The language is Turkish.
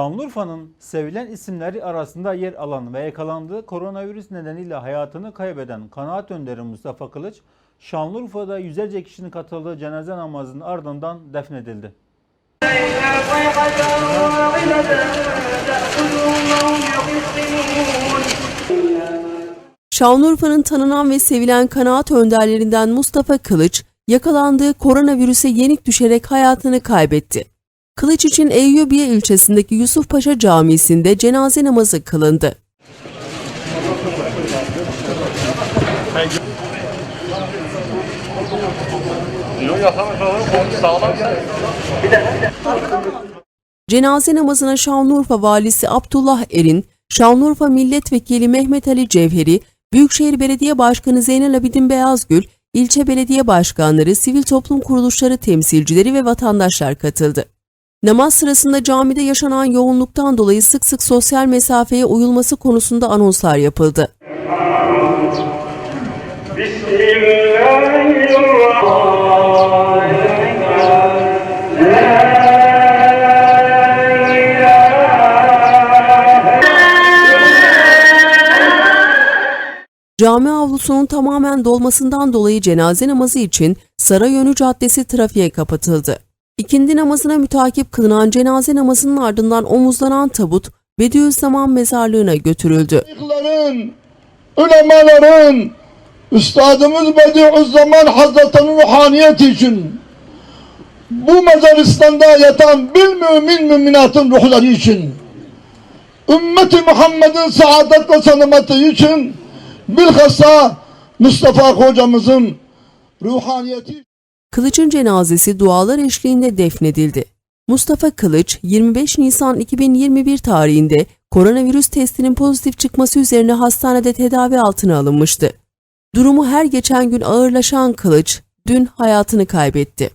Şanlıurfa'nın sevilen isimleri arasında yer alan ve yakalandığı koronavirüs nedeniyle hayatını kaybeden kanaat önderi Mustafa Kılıç, Şanlıurfa'da yüzlerce kişinin katıldığı cenaze namazının ardından defnedildi. Şanlıurfa'nın tanınan ve sevilen kanaat önderlerinden Mustafa Kılıç, yakalandığı koronavirüse yenik düşerek hayatını kaybetti. Kılıç için Eyyubiye ilçesindeki Yusufpaşa Camisi'nde cenaze namazı kılındı. Cenaze namazına Şanlıurfa Valisi Abdullah Erin, Şanlıurfa Milletvekili Mehmet Ali Cevheri, Büyükşehir Belediye Başkanı Zeynel Abidin Beyazgül, ilçe belediye başkanları, sivil toplum kuruluşları temsilcileri ve vatandaşlar katıldı. Namaz sırasında camide yaşanan yoğunluktan dolayı sık sık sosyal mesafeye uyulması konusunda anonslar yapıldı. Cami avlusunun tamamen dolmasından dolayı cenaze namazı için Sarayönü Caddesi trafiğe kapatıldı. İkindi namazına mütakip kılınan cenaze namazının ardından omuzlanan tabut Bediüzzaman mezarlığına götürüldü. Ulemaların, Üstadımız Bediüzzaman Hazretleri'nin ruhaniyeti için, bu mezaristan'da yatan bir mümin müminatın ruhları için, ümmeti Muhammed'in saadet ve selametı için, bilhassa Mustafa hocamızın ruhaniyeti Kılıç'ın cenazesi dualar eşliğinde defnedildi. Mustafa Kılıç 25 Nisan 2021 tarihinde koronavirüs testinin pozitif çıkması üzerine hastanede tedavi altına alınmıştı. Durumu her geçen gün ağırlaşan Kılıç dün hayatını kaybetti.